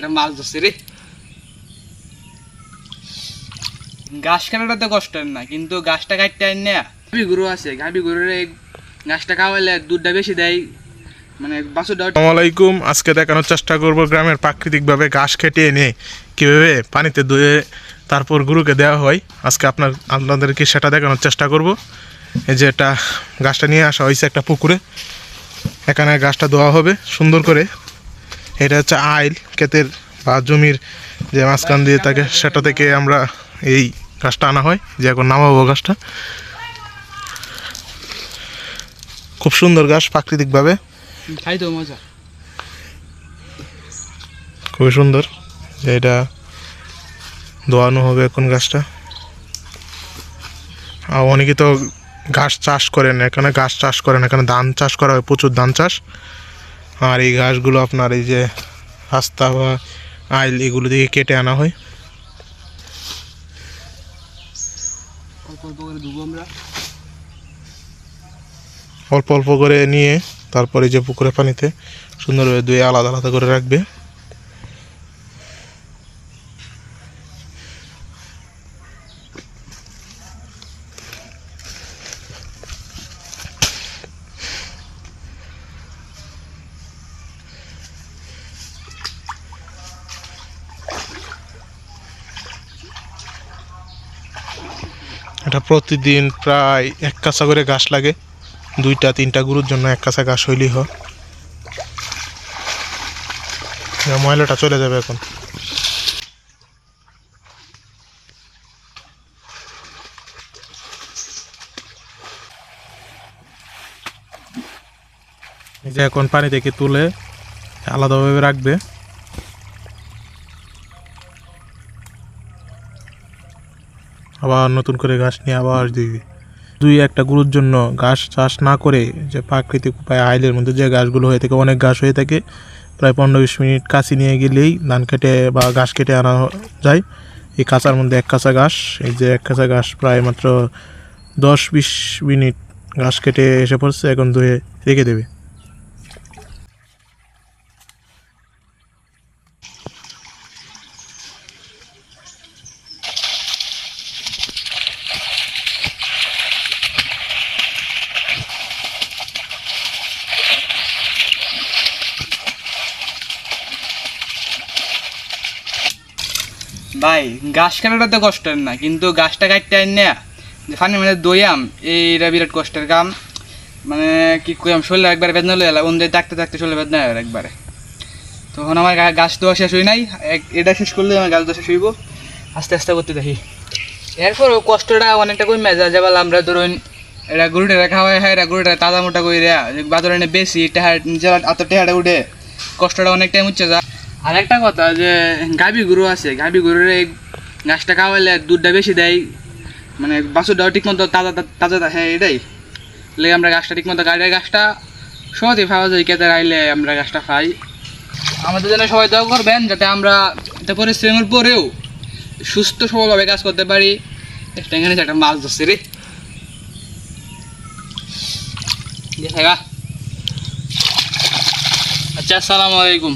এটা মাছ ধরছে রে। গাছ কাটাটা তো কষ্টের না কিন্তু গাছটা কাটতে আইন না। গাভি গরু আছে গাভি গরুর গাছটা খাওয়াইলে দুধটা বেশি দেয় মানে বাছুরটা আসসালামু আজকে দেখানোর চেষ্টা করব গ্রামের প্রাকৃতিকভাবে ঘাস কেটে এনে কীভাবে পানিতে ধুয়ে তারপর গরুকে দেওয়া হয়। আজকে আপনার আপনাদেরকে সেটা দেখানোর চেষ্টা করব। এই যে এটা গাছটা নিয়ে আসা হয়েছে একটা পুকুরে। এখানে গাছটা ধোয়া হবে সুন্দর করে এটা হচ্ছে আইল ক্ষেতের বা জমির যে মাঝখান দিয়ে থাকে সেটা থেকে আমরা এই গাছটা আনা হয় যে এখন নামাবো গাছটা। খুব সুন্দর গাছ প্রাকৃতিকভাবে। খাই তো মজা। খুবই সুন্দর যে এটা দোয়ানো হবে এখন গাছটা। আর অনেকে তো ঘাস চাষ করেন এখানে ঘাস চাষ করেন এখানে ধান চাষ করা হয় প্রচুর ধান চাষ। আর এই ঘাসগুলো আপনার এই যে রাস্তা বা আইল এগুলো থেকে কেটে আনা হয়। অল্প অল্প করে ধুবো আমরা। অল্প অল্প করে নিয়ে তারপরে যে পুকুরে পানিতে সুন্দরভাবে দুই আলাদা আলাদা করে রাখবে। এটা প্রতিদিন প্রায় এক কাঁচা করে ঘাস লাগে। দুইটা, তিনটা গরুর জন্য এক কাঁচা ঘাস হইলেই হয়। ময়লাটা চলে যাবে এখন। যে এখন পানি থেকে তুলে আলাদাভাবে রাখবে। আবার নতুন করে ঘাস নিয়ে আবার দিবে দুই একটা গরুর জন্য ঘাস চাষ না করে যে প্রাকৃতিক উপায়ে আইলের মধ্যে যে ঘাসগুলো হয়ে থাকে, অনেক ঘাস হয়ে থাকে, প্রায় পনেরো বিশ মিনিট কাছি নিয়ে গেলেই ধান কেটে বা ঘাস কেটে আনা যায়। এই কাঁচার মধ্যে এক কাঁচা ঘাস, এই যে এক কাঁচা ঘাস প্রায় মাত্র দশ বিশ মিনিট ঘাস কেটে এসে পড়ছে, এখন ধুয়ে রেখে দেবে। ভাই গাছ কাটাটা তো কষ্টের না, কিন্তু গাছটা কাটতে আইন না ফানি মানে দইয়াম এইটা বিরাট কষ্টের কাম। মানে কি কইয়াম, শরীরে একবার বেদনা লয়ে এলাম ওদের ডাকতে ডাকতে শরীরে বেদনা হয় একবারে। তখন আমার গাছ দেওয়া শেষ হই নাই এটা শেষ করলে আমার গাছ দেওয়া শেষ হইব। আস্তে আস্তে করতে দেখি। এরপর কষ্টটা অনেকটা কমে যায় যেবল আমরা ধরুন এটা গরুটা খাওয়াই হয় এটা গরুটা তাজা মোটা করে এনে বেশি টেহার নিজের এত টেহাটা উঠে কষ্টটা অনেকটাই মুচ্ছে যায়। আর একটা কথা যে গাভী গরু আছে গাভী গরুর এই গাছটা খাওয়াইলে দুধটা বেশি দেয় মানে বাছুরটাও ঠিক মতো তাজা তাজা হ্যাঁ এটাই। লেগে আমরা গাছটা ঠিক মতো গাড়ির গাছটা সহজেই পাওয়া যায় কেতে আইলে আমরা গাছটা খাই। আমাদের জন্য সবাই দোয়া করবেন যাতে আমরা এটা পরিশ্রমের পরেও সুস্থ সবলভাবে কাজ করতে পারি। একটা এখানে একটা মাছ ধরছে রে। আচ্ছা আসসালামু আলাইকুম।